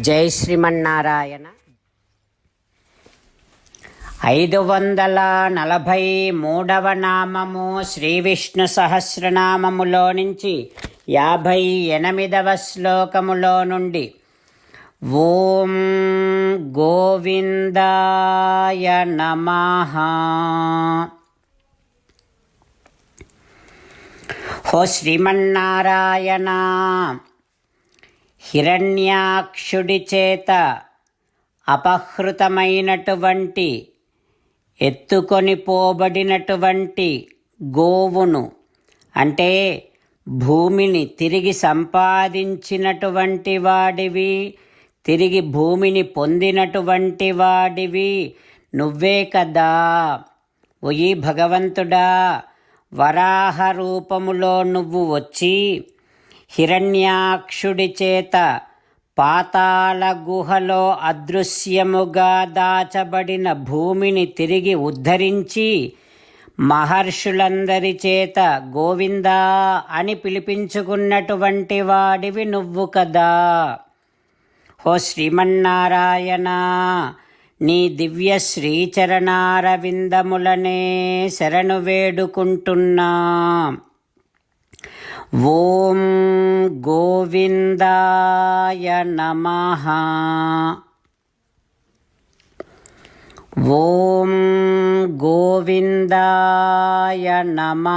జై శ్రీమన్నారాయణ. ఐదు వందల నలభై మూడవ నామము శ్రీ విష్ణు సహస్రనామములో నుంచి యాభై ఎనిమిదవ శ్లోకములో నుండి ఓం గోవిందాయ నమ. హో శ్రీమన్నారాయణ. హిరణ్యాక్షుడి చేత అపహృతమైనటువంటి ఎత్తుకొని పోబడినటువంటి గోవును అంటే భూమిని తిరిగి సంపాదించినటువంటి వాడివి తిరిగి భూమిని పొందినటువంటి వాడివి నువ్వే కదా. ఒయి భగవంతుడా వరాహ రూపములో నువ్వు వచ్చి హిరణ్యాక్షుడి చేత పాతాళ గుహలో అదృశ్యముగా దాచబడిన భూమిని తిరిగి ఉద్ధరించి మహర్షులందరి చేత గోవిందా అని పిలిపించుకున్నటువంటి వాడివి నువ్వు కదా. ఓ శ్రీమన్నారాయణ నీ దివ్య శ్రీచరణారవిందములనే శరణు వేడుకుంటున్నా. ఓం గోవిందాయ నమ. ఓం గోవిందాయ నమ.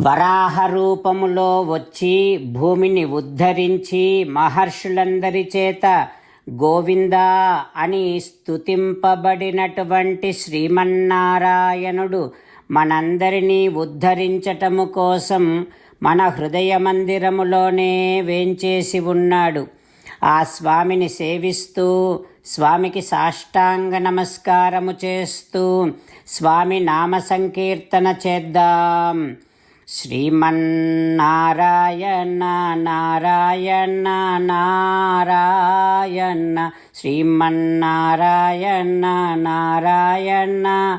వరాహ రూపములో వచ్చి భూమిని ఉద్ధరించి మహర్షులందరి చేత గోవిందా అని స్తుతింపబడినటువంటి శ్రీమన్నారాయణుడు మనందరినీ ఉద్ధరించటము కోసం మన హృదయ మందిరములోనే వేంచేసి ఉన్నాడు. ఆ స్వామిని సేవిస్తూ స్వామికి సాష్టాంగ నమస్కారము చేస్తూ స్వామి నామ సంకీర్తన చేద్దాం. శ్రీమన్నారాయణ నారాయణ నారాయణ. శ్రీమన్నారాయణ నారాయణ.